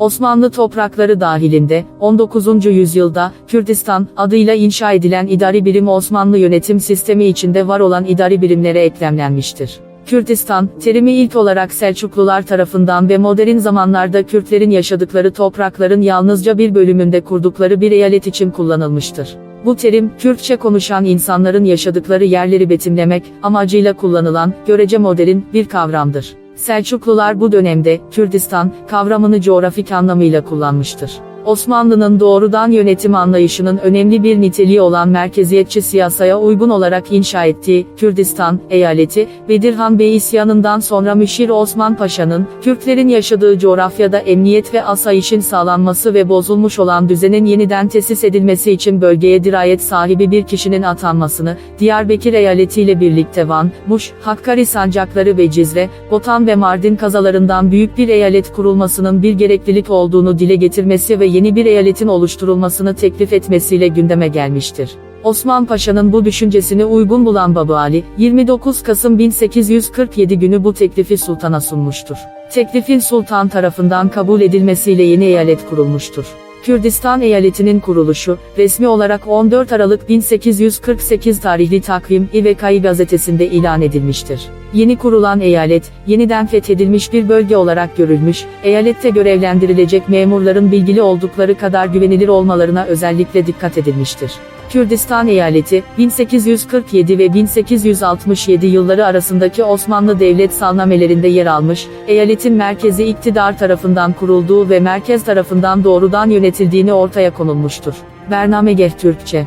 Osmanlı toprakları dahilinde 19. yüzyılda Kürdistan adıyla inşa edilen idari birim Osmanlı yönetim sistemi içinde var olan idari birimlere eklemlenmiştir. Kürdistan, terimi ilk olarak Selçuklular tarafından ve modern zamanlarda Kürtlerin yaşadıkları toprakların yalnızca bir bölümünde kurdukları bir eyalet için kullanılmıştır. Bu terim, Kürtçe konuşan insanların yaşadıkları yerleri betimlemek amacıyla kullanılan, görece modern bir kavramdır. Selçuklular bu dönemde, Kürdistan, kavramını coğrafik anlamıyla kullanmıştır. Osmanlı'nın doğrudan yönetim anlayışının önemli bir niteliği olan merkeziyetçi siyasaya uygun olarak inşa ettiği Kürdistan eyaleti, Bedirhan Bey isyanından sonra Müşir Osman Paşa'nın, Kürtlerin yaşadığı coğrafyada emniyet ve asayişin sağlanması ve bozulmuş olan düzenin yeniden tesis edilmesi için bölgeye dirayet sahibi bir kişinin atanmasını, Diyarbakır eyaletiyle birlikte Van, Muş, Hakkari sancakları ve Cizre, Botan ve Mardin kazalarından büyük bir eyalet kurulmasının bir gereklilik olduğunu dile getirmesi ve yeni bir eyaletin oluşturulmasını teklif etmesiyle gündeme gelmiştir. Osman Paşa'nın bu düşüncesini uygun bulan Baba Ali, 29 Kasım 1847 günü bu teklifi sultana sunmuştur. Teklifin sultan tarafından kabul edilmesiyle yeni eyalet kurulmuştur. Kürdistan eyaletinin kuruluşu, resmi olarak 14 Aralık 1848 tarihli takvim İvekayı gazetesinde ilan edilmiştir. Yeni kurulan eyalet, yeniden fethedilmiş bir bölge olarak görülmüş, eyalette görevlendirilecek memurların bilgili oldukları kadar güvenilir olmalarına özellikle dikkat edilmiştir. Kürdistan eyaleti, 1847 ve 1867 yılları arasındaki Osmanlı devlet salnamelerinde yer almış, eyaletin merkezi iktidar tarafından kurulduğu ve merkez tarafından doğrudan yönetildiğini ortaya konulmuştur. Bernamegeh Türkçe